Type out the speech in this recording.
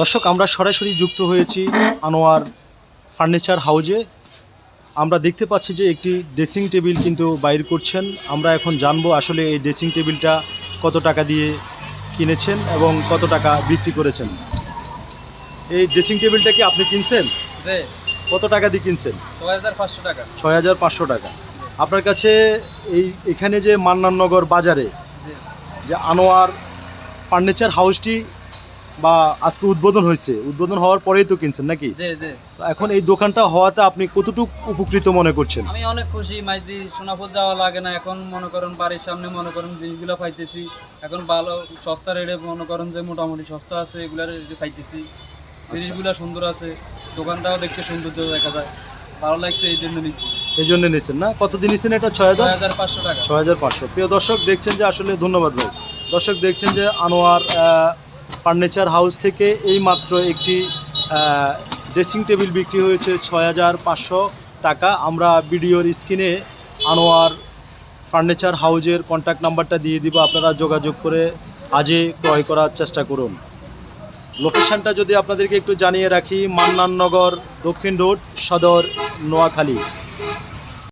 দর্শক আমরা সরাসরি যুক্ত হয়েছি আনোয়ার ফার্নিচার হাউজে। আমরা দেখতে পাচ্ছি যে একটি ড্রেসিং টেবিল কিন্তু বাইর করছেন। আমরা এখন জানব আসলে এই ড্রেসিং টেবিলটা কত টাকা দিয়ে কিনেছেন এবং কত টাকা বিক্রি করেছেন। এই ড্রেসিং টেবিলটা কি আপনি কিনছেন? কত টাকা দিয়ে কিনছেন? ছয় হাজার পাঁচশো টাকা। ছয় হাজার পাঁচশো টাকা। আপনার কাছে এই এখানে যে মান্নাননগর বাজারে যে আনোয়ার ফার্নিচার হাউসটি বা আজকে উদ্বোধন হয়েছে উদ্বোধন হওয়ার পরেই তো কিনছেন নাকি? তো এখন এই দোকানটা হওয়াতে আপনি কতটুকু উপকৃত মনে করছেন? আমি অনেক খুশি মাইজি সোনাপুর যাওয়া লাগে না। এখন মনে করেন বাড়ির সামনে মনে করেন জিনিসগুলো পাইতেছি। এখন ভালো সস্তা রেটে মনে করেন যে মোটামুটি সস্তা আছে এগুলার রেটে পাইতেছি। জিনিসগুলো সুন্দর আছে দোকানটাও দেখতে সৌন্দর্য দেখা যায়। ভালো লাগছে এই জন্য নিচ্ছি এই জন্য নিয়েছেন না? কতদিন নিয়েছেন এটা? ছয় হাজার? পাঁচশো টাকা। ছয় হাজার পাঁচশো। প্রিয় দর্শক দেখছেন যে আসলে ধন্যবাদ ভাই। দর্শক দেখছেন যে আনোয়ার ফার্নিচার হাউস থেকে এই মাত্র একটি ড্রেসিং টেবিল বিক্রি হয়েছে ছয় হাজার পাঁচশো টাকা। আমরা ভিডিওর স্ক্রিনে আনোয়ার ফার্নিচার হাউজের কন্ট্যাক্ট নাম্বারটা দিয়ে দিব, আপনারা যোগাযোগ করে আজই ক্রয় করার চেষ্টা করুন। লোকেশনটা যদি আপনাদেরকে একটু জানিয়ে রাখি মান্নাননগর দক্ষিণ রোড, সদর নোয়াখালী।